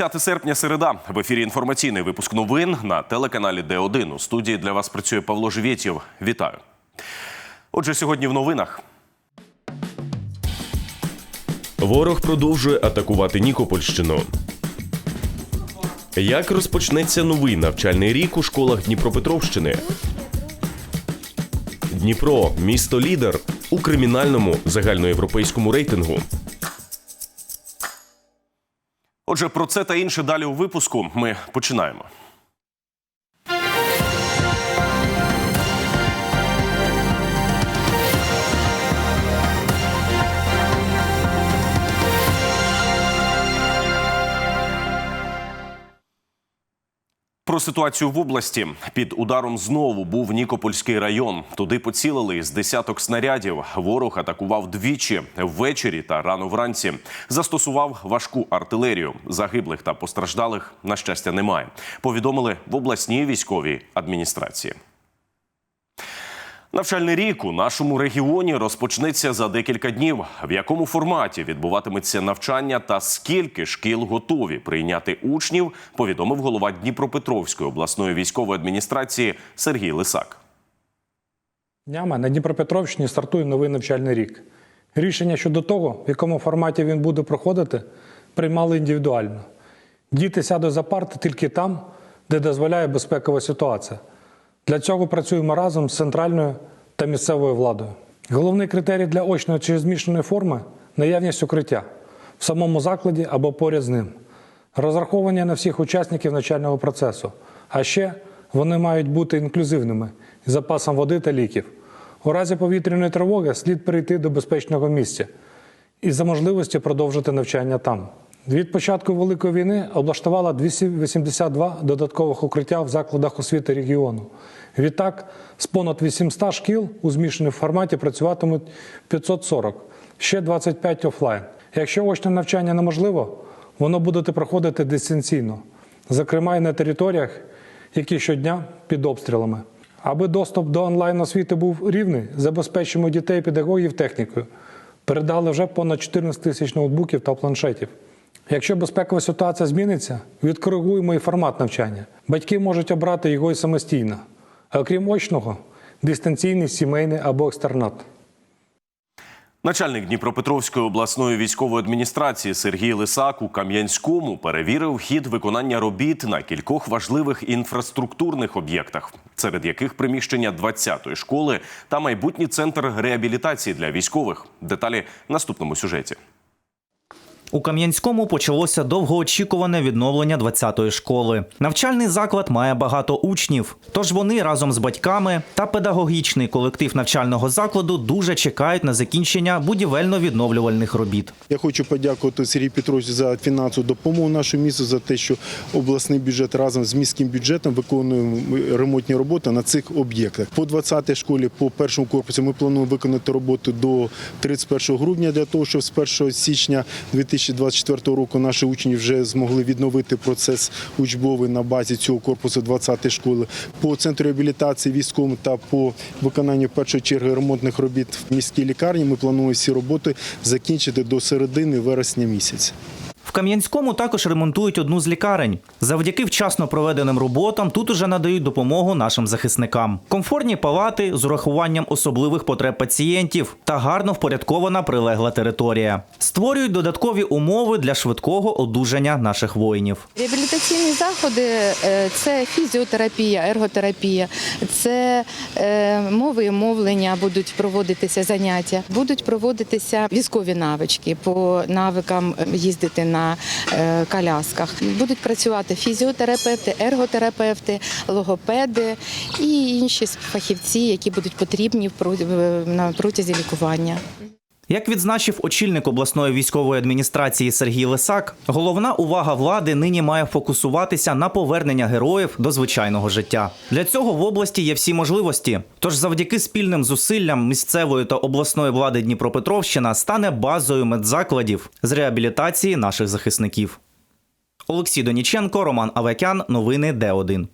30 серпня, середа. В ефірі інформаційний випуск новин на телеканалі Д1. У студії для вас працює Павло Живєтєв. Вітаю. Отже, сьогодні в новинах. Ворог продовжує атакувати Нікопольщину. Як розпочнеться новий навчальний рік у школах Дніпропетровщини? Дніпро місто лідер у кримінальному загальноєвропейському рейтингу. Отже, про це та інше далі у випуску. Ми починаємо. Про ситуацію в області під ударом знову був Нікопольський район. Туди поцілили з десяток снарядів. Ворог атакував двічі ввечері та рано вранці. Застосував важку артилерію. Загиблих та постраждалих на щастя немає. Повідомили в обласній військовій адміністрації. Навчальний рік у нашому регіоні розпочнеться за декілька днів. В якому форматі відбуватиметься навчання та скільки шкіл готові прийняти учнів, повідомив голова Дніпропетровської обласної військової адміністрації Сергій Лисак. Днями на Дніпропетровщині стартує новий навчальний рік. Рішення щодо того, в якому форматі він буде проходити, приймали індивідуально. Діти сядуть за парти тільки там, де дозволяє безпекова ситуація. Для цього працюємо разом з центральною та місцевою владою. Головний критерій для очної чи змішаної форми наявність укриття в самому закладі або поряд з ним. Розраховані на всіх учасників навчального процесу. А ще вони мають бути інклюзивними з запасом води та ліків. У разі повітряної тривоги слід перейти до безпечного місця і за можливості продовжити навчання там. Від початку Великої війни облаштувала 282 додаткових укриття в закладах освіти регіону. Відтак, з понад 800 шкіл у змішаному форматі працюватимуть 540, ще 25 офлайн. Якщо очне навчання неможливо, воно буде проходити дистанційно, зокрема і на територіях, які щодня під обстрілами. Аби доступ до онлайн освіти був рівний, забезпечимо дітей педагогів технікою. Передали вже понад 14 тисяч ноутбуків та планшетів. Якщо безпекова ситуація зміниться, відкоригуємо і формат навчання. Батьки можуть обрати його і самостійно. А окрім очного, дистанційний, сімейний або екстернат. Начальник Дніпропетровської обласної військової адміністрації Сергій Лисак у Кам'янському перевірив хід виконання робіт на кількох важливих інфраструктурних об'єктах, серед яких приміщення 20-ї школи та майбутній центр реабілітації для військових. Деталі в наступному сюжеті. У Кам'янському почалося довгоочікуване відновлення 20-ї школи. Навчальний заклад має багато учнів, тож вони разом з батьками та педагогічний колектив навчального закладу дуже чекають на закінчення будівельно-відновлювальних робіт. Я хочу подякувати Сергію Петровичу за фінансову допомогу нашому місту, за те, що обласний бюджет разом з міським бюджетом виконує ремонтні роботи на цих об'єктах. По 20-й школі, по першому корпусу, ми плануємо виконати роботу до 31 грудня для того, щоб з 1 січня 2024 року наші учні вже змогли відновити процес учбовий на базі цього корпусу 20-ї школи. По центру реабілітації військовим та по виконанню першої черги ремонтних робіт в міській лікарні ми плануємо всі роботи закінчити до середини вересня місяця. В Кам'янському також ремонтують одну з лікарень. Завдяки вчасно проведеним роботам тут уже надають допомогу нашим захисникам. Комфортні палати з урахуванням особливих потреб пацієнтів та гарно впорядкована прилегла територія. Створюють додаткові умови для швидкого одужання наших воїнів. Реабілітаційні заходи е, це фізіотерапія, ерготерапія, це е, мови і мовлення будуть проводитися заняття, будуть проводитися військові навички по навикам їздити на е, колясках. Будуть працювати фізіотерапевти, ерготерапевти, логопеди і інші фахівці, які будуть потрібні на протязі лікування. Як відзначив очільник обласної військової адміністрації Сергій Лисак, головна увага влади нині має фокусуватися на повернення героїв до звичайного життя. Для цього в області є всі можливості. Тож, завдяки спільним зусиллям місцевої та обласної влади Дніпропетровщина стане базою медзакладів з реабілітації наших захисників. Олексій Доніченко, Роман Авекян. Новини Д1.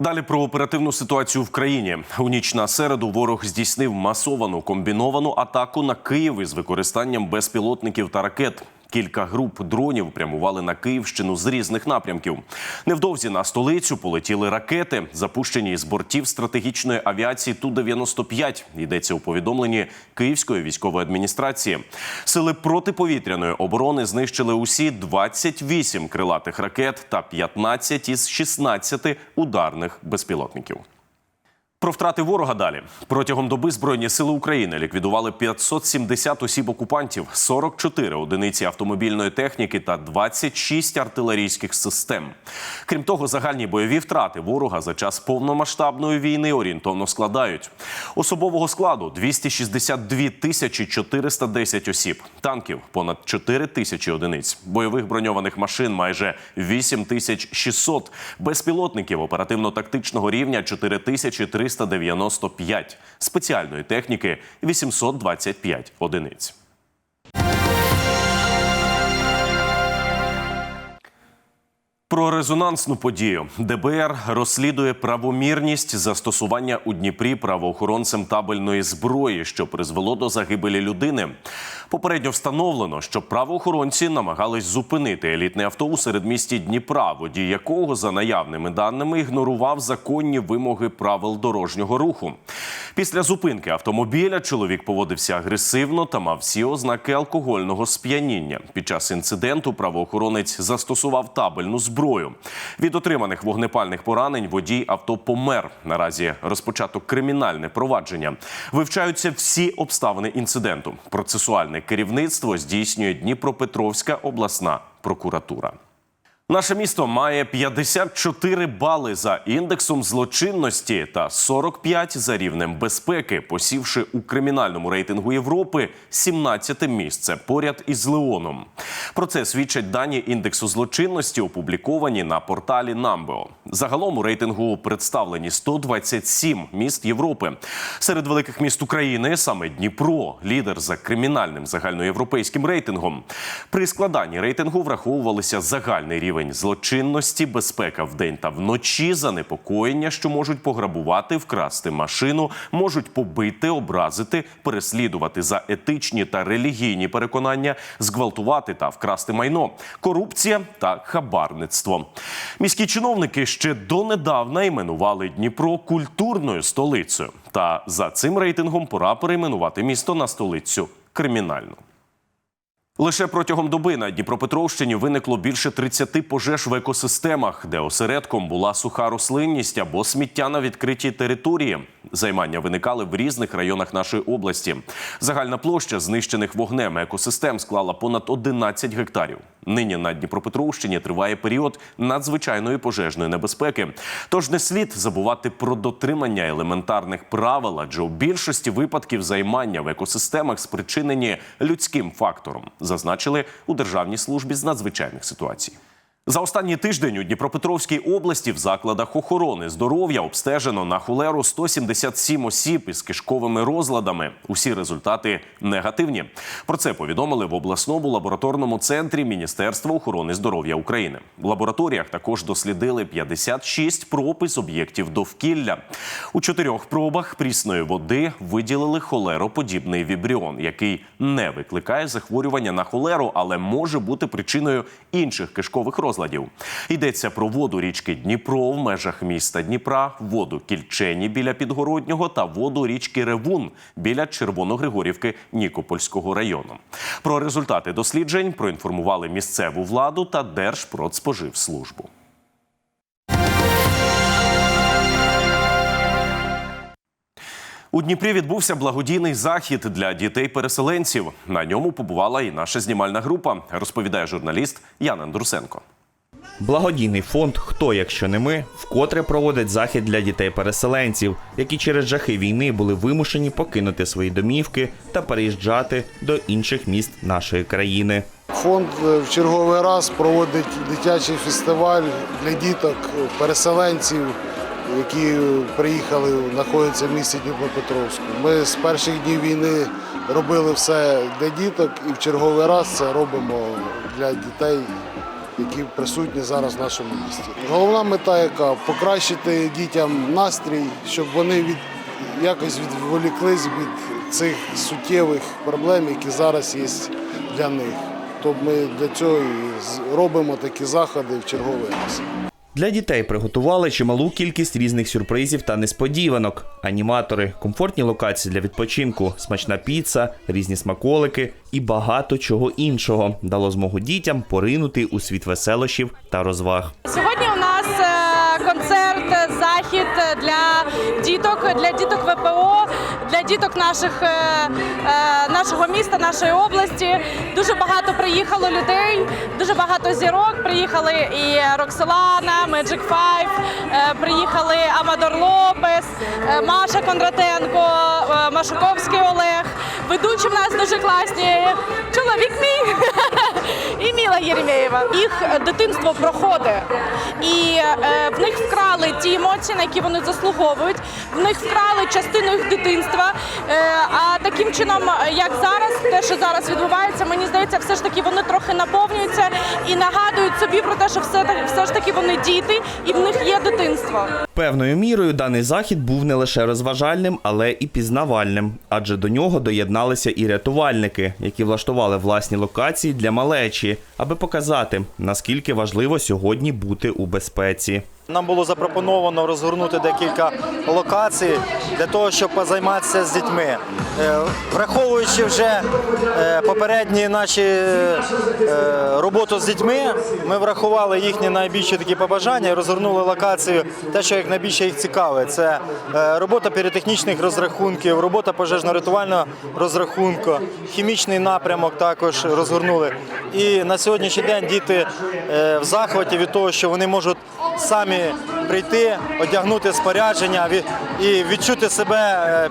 Далі про оперативну ситуацію в країні. У ніч на середу ворог здійснив масовану комбіновану атаку на Київ із використанням безпілотників та ракет. Кілька груп дронів прямували на Київщину з різних напрямків. Невдовзі на столицю полетіли ракети, запущені з бортів стратегічної авіації Ту-95. Йдеться у повідомленні Київської військової адміністрації. Сили протиповітряної оборони знищили усі 28 крилатих ракет та 15 із 16 ударних безпілотників. Про втрати ворога далі. Протягом доби збройні сили України ліквідували 570 осіб окупантів, 44 одиниці автомобільної техніки та 26 артилерійських систем. Крім того, загальні бойові втрати ворога за час повномасштабної війни орієнтовно складають. Особового складу 262 тисячі 410 осіб, танків понад 4 тисячі одиниць, бойових броньованих машин майже 8 тисяч 600, безпілотників оперативно-тактичного рівня 4 тисячі 395, спеціальної техніки 825 одиниць. Про резонансну подію ДБР розслідує правомірність застосування у Дніпрі правоохоронцем табельної зброї, що призвело до загибелі людини. Попередньо встановлено, що правоохоронці намагались зупинити елітний автобус серед місті Дніпра, водій якого, за наявними даними, ігнорував законні вимоги правил дорожнього руху. Після зупинки автомобіля чоловік поводився агресивно та мав всі ознаки алкогольного сп'яніння. Під час інциденту правоохоронець застосував табельну зброю. Від отриманих вогнепальних поранень водій авто помер. Наразі розпочато кримінальне провадження. Вивчаються всі обставини інциденту. Процесуальне керівництво здійснює Дніпропетровська обласна прокуратура. Наше місто має 54 бали за індексом злочинності та 45 за рівнем безпеки, посівши у кримінальному рейтингу Європи 17 місце поряд із Леоном. Про це свідчать дані індексу злочинності, опубліковані на порталі Намбео. Загалом у рейтингу представлені 127 міст Європи. Серед великих міст України саме Дніпро, лідер за кримінальним загальноєвропейським рейтингом. При складанні рейтингу враховувалися загальний рівень злочинності, безпека вдень та вночі, занепокоєння, що можуть пограбувати, вкрасти машину, можуть побити, образити, переслідувати за етичні та релігійні переконання, зґвалтувати та вкрасти майно, корупція та хабарництво. Міські чиновники ще донедавна іменували Дніпро культурною столицею. Та за цим рейтингом пора перейменувати місто на столицю кримінальну. Лише протягом доби на Дніпропетровщині виникло більше 30 пожеж в екосистемах, де осередком була суха рослинність або сміття на відкритій території. Займання виникали в різних районах нашої області. Загальна площа знищених вогнем екосистем склала понад 11 гектарів. Нині на Дніпропетровщині триває період надзвичайної пожежної небезпеки. Тож не слід забувати про дотримання елементарних правил, адже у більшості випадків займання в екосистемах спричинені людським фактором, зазначили у Державній службі з надзвичайних ситуацій. За останній тиждень у Дніпропетровській області в закладах охорони здоров'я обстежено на холеру 177 осіб із кишковими розладами. Усі результати негативні. Про це повідомили в обласному лабораторному центрі Міністерства охорони здоров'я України. В лабораторіях також дослідили 56 проб із об'єктів довкілля. У чотирьох пробах прісної води виділили холероподібний вібріон, який не викликає захворювання на холеру, але може бути причиною інших кишкових розладів. Йдеться про воду річки Дніпро в межах міста Дніпра, воду Кільчені біля Підгороднього та воду річки Ревун біля Червоногригорівки Нікопольського району. Про результати досліджень проінформували місцеву владу та Держпродспоживслужбу. У Дніпрі відбувся благодійний захід для дітей-переселенців. На ньому побувала і наша знімальна група, розповідає журналіст Ян Андрусенко. Благодійний фонд Хто, якщо не ми, вкотре проводить захід для дітей-переселенців, які через жахи війни були вимушені покинути свої домівки та переїжджати до інших міст нашої країни. Фонд е, в черговий раз проводить дитячий фестиваль для діток, е, переселенців, які приїхали, знаходяться в місті Дніпропетровську. Ми з перших днів війни робили все для діток і в черговий раз це робимо для дітей які присутні зараз в нашому місті. Головна мета, яка покращити дітям настрій, щоб вони від якось відволіклись від цих суттєвих проблем, які зараз є для них. Тобто ми для цього і робимо такі заходи в черговий раз. Для дітей приготували чималу кількість різних сюрпризів та несподіванок. Аніматори, комфортні локації для відпочинку, смачна піца, різні смаколики і багато чого іншого дало змогу дітям поринути у світ веселощів та розваг. Сьогодні у нас е, концерт, захід для діток, для діток ВПО, діток наших, е, е, нашого міста, нашої області. Дуже багато приїхало людей, дуже багато зірок. Приїхали і Роксолана, Five, е, приїхали Амадор Лопес, е, Маша Кондратенко, Машуковський Олег. Ведучі в нас дуже класні. Чоловік мій і Міла Єремєєва. Їх дитинство проходить, і в них вкрали ті емоції, на які вони заслуговують. В них вкрали частину їх дитинства. Е, а таким чином, е, як зараз, те, що зараз відбувається, мені здається, все ж таки вони трохи наповнюються і нагадують собі про те, що все все ж таки вони діти, і в них є дитинство. Певною мірою даний захід був не лише розважальним, але і пізнавальним, адже до нього доєдналися і рятувальники, які влаштували власні локації для малечі, аби показати, наскільки важливо сьогодні бути у безпеці. Нам було запропоновано розгорнути декілька локацій для того, щоб позайматися з дітьми. Е, Враховуючи вже е, попередні наші е, роботу з дітьми, ми врахували їхні найбільші такі побажання розгорнули локацію, те, що як найбільше їх цікавить. Це робота піротехнічних розрахунків, робота пожежно-рятувального розрахунку, хімічний напрямок також розгорнули. І на сьогоднішній день діти в захваті від того, що вони можуть самі прийти, одягнути спорядження і відчути себе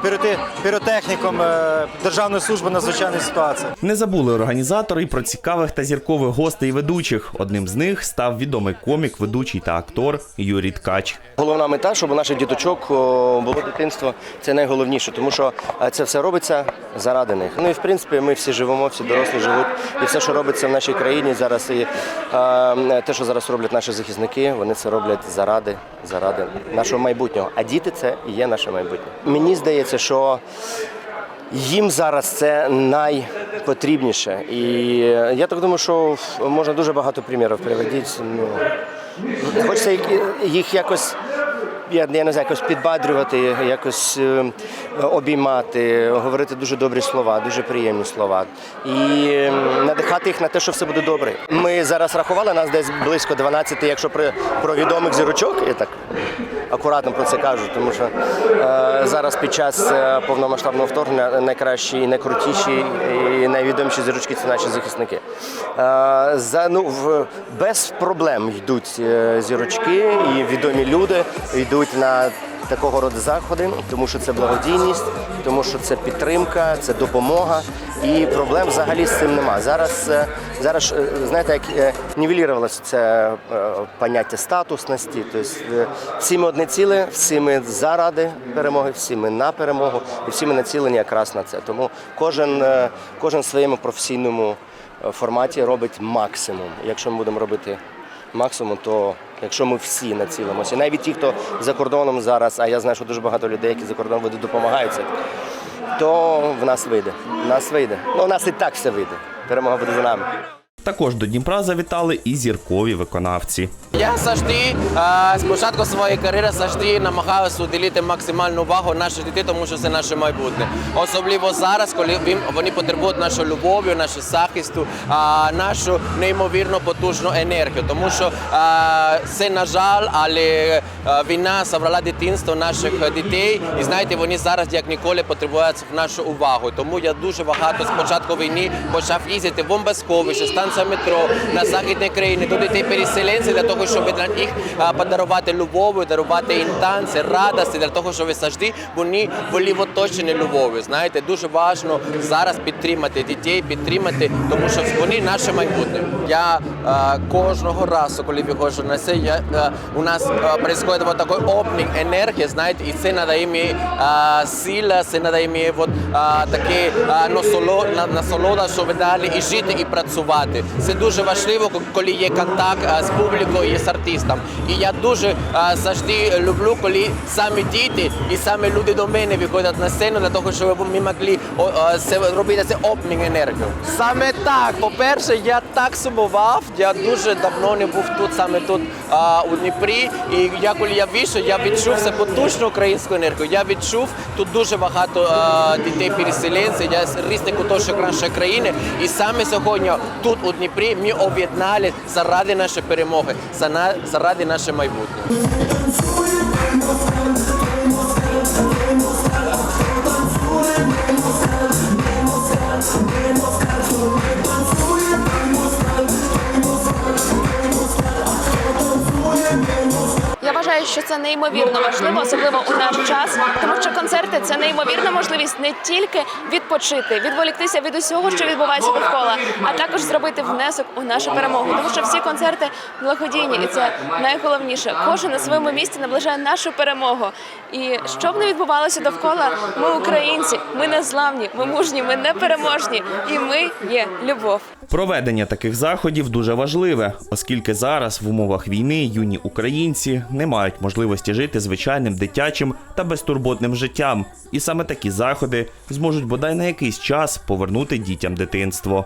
е, піротехніком е, Державної служби надзвичайних ситуацій. Не забули організатори про цікавих та зіркових гостей і ведучих. Одним з них став відомий комік, ведучий та актор Юрій Ткач. Головна мета, щоб у наших діточок було дитинство, це найголовніше, тому що е, це все робиться заради них. Ну і в принципі ми всі живемо, всі дорослі живуть. І все, що робиться в нашій країні зараз, і те, що зараз роблять наші захисники, вони це роблять заради, заради нашого майбутнього. А діти це і є наше майбутнє. Мені здається, що їм зараз це найпотрібніше. І я так думаю, що можна дуже багато примірів приводити. Ну, Хочеться їх якось. Я, не знаю, якось підбадрювати, якось е, обіймати, говорити дуже добрі слова, дуже приємні слова. І надихати їх на те, що все буде добре. Ми зараз рахували, нас десь близько 12, якщо про, про відомих зірочок, я так акуратно про це кажу, тому що е, зараз під час е, повномасштабного вторгнення найкращі, найкрутіші і найвідоміші зірочки це наші захисники. Е, за, ну, в, без проблем йдуть е, зірочки і відомі люди йдуть на такого роду заходи, тому що це благодійність, тому що це підтримка, це допомога. І проблем взагалі з цим нема. Зараз, е, зараз знаєте, як нівелірувалося це поняття статусності. Тобто всі ми одне ціле, всі ми заради перемоги, всі ми на перемогу, і всі ми націлені якраз на це. Тому кожен, кожен своєму професійному форматі робить максимум. Якщо ми будемо робити максимум, то якщо ми всі націлимося, навіть ті, хто за кордоном зараз, а я знаю, що дуже багато людей, які за кордоном ведуть, допомагаються, то в нас вийде. В нас вийде. Ну, у нас і так все вийде. Перемога буде за нами. Також до Дніпра завітали і зіркові виконавці. Я завжди е, з початку своєї кар'єри завжди намагаюся уділити максимальну увагу наших дітей, тому що це наше майбутнє. Особливо зараз, коли він- вони потребують нашої любові, нашого захисту, нашу неймовірно потужну енергію. Тому що це на жаль, але війна забрала дитинство наших дітей, і знаєте, вони зараз як ніколи потребують нашу увагу. Тому я дуже багато з початку війни почав їздити в бомбосховище, станція метро на західні країни до дітей переселенців для того, щоб для них подарувати любов, дарувати їм танці, радості, для того, щоб завжди вони були оточені любові. Знаєте, дуже важливо зараз підтримати дітей, підтримати, тому що вони наше майбутнє. Я кожного разу, коли виходжу на е, у нас е, происходит вот такой обмін енергії, знаєте, і це надає мені е, сила, це надає мені вот, е, таке е, насоло- на- насолода, щоб далі і жити, і працювати. Це дуже важливо, коли є контакт е, з публікою і з артистом. І я дуже е, завжди люблю, коли саме діти і саме люди до мене виходять на сцену для того, щоб ми могли е, робити це обмін енергії. Саме так. По-перше, я так сумував. Я дуже давно не був тут, саме тут е, у Дніпрі. І я коли я вийшов, я відчув це потужну українську енергію. Я відчув тут дуже багато е, дітей переселенців, я з різних куточок нашої країни. І саме сьогодні тут у Дніпрі ми об'єднали заради нашої перемоги, заради нашого майбутнього. Вважаю, що це неймовірно важливо, особливо у наш час, тому що концерти це неймовірна можливість не тільки відпочити, відволіктися від усього, що відбувається довкола, а також зробити внесок у нашу перемогу. Тому що всі концерти благодійні, і це найголовніше. Кожен на своєму місці наближає нашу перемогу. І що б не відбувалося довкола, ми українці, ми незламні, ми мужні, ми непереможні, і ми є любов. Проведення таких заходів дуже важливе, оскільки зараз в умовах війни юні українці не мають можливості жити звичайним дитячим та безтурботним життям, і саме такі заходи зможуть бодай на якийсь час повернути дітям дитинство.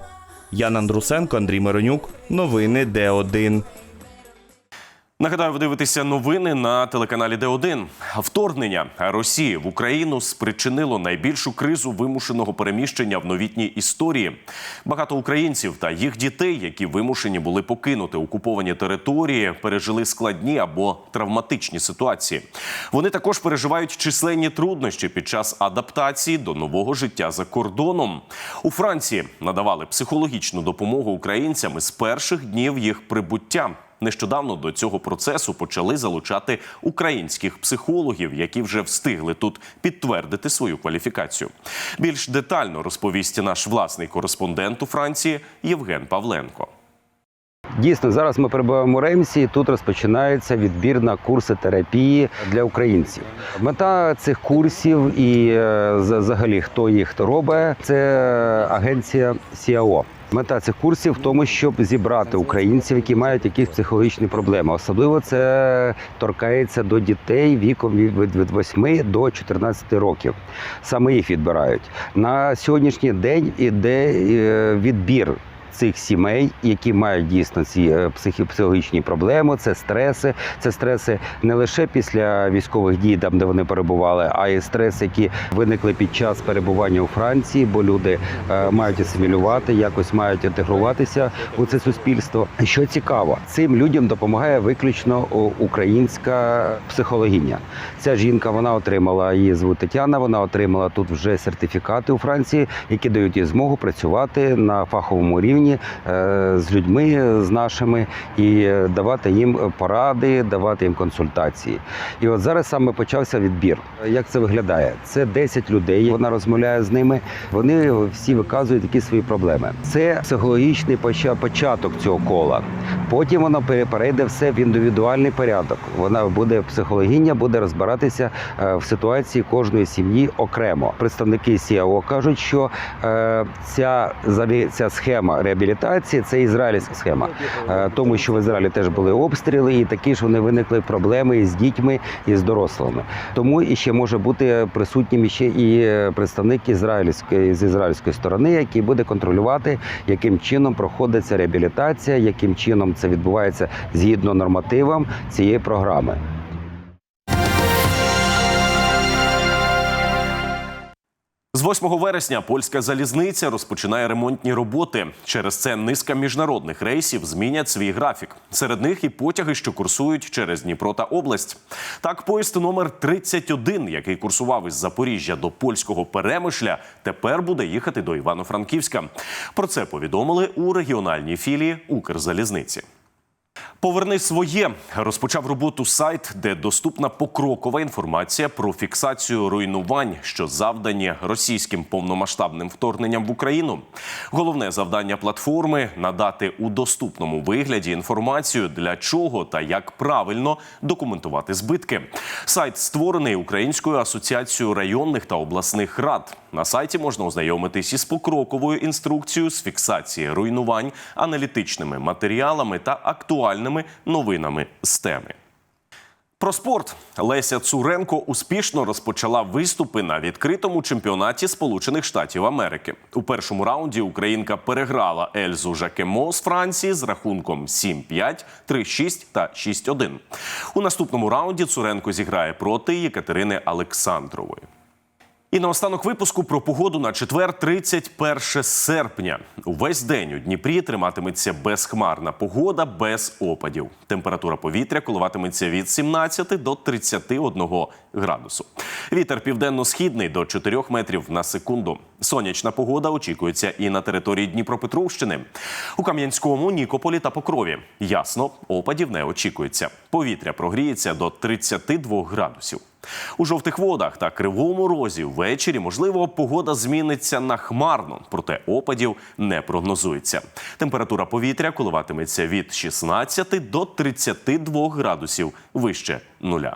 Ян Андрусенко, Андрій Миронюк, новини Д1. Нагадаю, ви дивитеся новини на телеканалі Д1. Вторгнення Росії в Україну спричинило найбільшу кризу вимушеного переміщення в новітній історії. Багато українців та їх дітей, які вимушені були покинути окуповані території, пережили складні або травматичні ситуації. Вони також переживають численні труднощі під час адаптації до нового життя за кордоном. У Франції надавали психологічну допомогу українцям із перших днів їх прибуття. Нещодавно до цього процесу почали залучати українських психологів, які вже встигли тут підтвердити свою кваліфікацію. Більш детально розповість наш власний кореспондент у Франції Євген Павленко. Дійсно, зараз ми перебуваємо у Ремсі. і Тут розпочинається відбір на курси терапії для українців. Мета цих курсів і е, за- взагалі хто їх робить, це агенція СІАО. Мета цих курсів в тому, щоб зібрати українців, які мають якісь психологічні проблеми. Особливо це торкається до дітей віком від від- від 8 до 14 років. Саме їх відбирають на сьогоднішній день. Іде е, відбір цих сімей, які мають дійсно ці е, психологічні проблеми, це стреси. Це стреси не лише після військових дій, там де вони перебували, а й стреси, які виникли під час перебування у Франції, бо люди е, мають асимілювати, якось мають інтегруватися у це суспільство. Що цікаво, цим людям допомагає виключно українська психологиня. Ця жінка вона отримала її звуть Тетяна. Вона отримала тут вже сертифікати у Франції, які дають їй змогу працювати на фаховому рівні е, з людьми, з нашими, і е, давати їм поради, давати їм консультації. І от зараз саме почався відбір. Як це виглядає? Це 10 людей. Вона розмовляє з ними. Вони всі виказують які свої проблеми. Це психологічний початок цього кола. Потім пере- перейде все в індивідуальний порядок. Вона буде психологиня, буде розбиратися е, в ситуації кожної сім'ї окремо. Представники СІАО кажуть, що е, ця ця схема реабілітації це ізраїльська схема, Е, тому що в Ізраїлі теж були обстріли, і такі ж вони виникли проблеми і з дітьми і з дорослими. Тому і ще може бути присутнім ще і представник ізраїльської з ізраїльської сторони, який буде контролювати, яким чином проходиться реабілітація, яким чином це відбувається згідно нормативам цієї програми. З 8 вересня польська залізниця розпочинає ремонтні роботи. Через це низка міжнародних рейсів змінять свій графік. Серед них і потяги, що курсують через Дніпро та область. Так, поїзд номер 31, який курсував із Запоріжжя до польського Перемишля, тепер буде їхати до Івано-Франківська. Про це повідомили у регіональній філії Укрзалізниці. Поверни своє розпочав роботу сайт, де доступна покрокова інформація про фіксацію руйнувань, що завдані російським повномасштабним вторгненням в Україну. Головне завдання платформи надати у доступному вигляді інформацію для чого та як правильно документувати збитки. Сайт створений Українською асоціацією районних та обласних рад. На сайті можна ознайомитись із покроковою інструкцією з фіксації руйнувань, аналітичними матеріалами та актуальними новинами з теми. Про спорт Леся Цуренко успішно розпочала виступи на відкритому чемпіонаті Сполучених Штатів Америки. У першому раунді Українка переграла Ельзу Жакемо з Франції з рахунком 7-5, 3-6 та 6-1. У наступному раунді Цуренко зіграє проти Єкатерини Олександрової. І наостанок випуску про погоду на четвер, 31 серпня. Увесь день у Дніпрі триматиметься безхмарна погода без опадів. Температура повітря коливатиметься від 17 до 31 градусу. Вітер південно-східний до 4 метрів на секунду. Сонячна погода очікується і на території Дніпропетровщини. У Кам'янському, Нікополі та Покрові. Ясно, опадів не очікується. Повітря прогріється до 32 градусів. У жовтих водах та кривому розі ввечері, можливо, погода зміниться на хмарно, проте опадів не прогнозується. Температура повітря коливатиметься від 16 до 32 градусів вище нуля.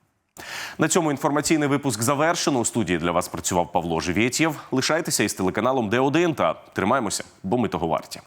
На цьому інформаційний випуск завершено. У студії для вас працював Павло Живєтєв. Лишайтеся із телеканалом Д1 та тримаємося, бо ми того варті.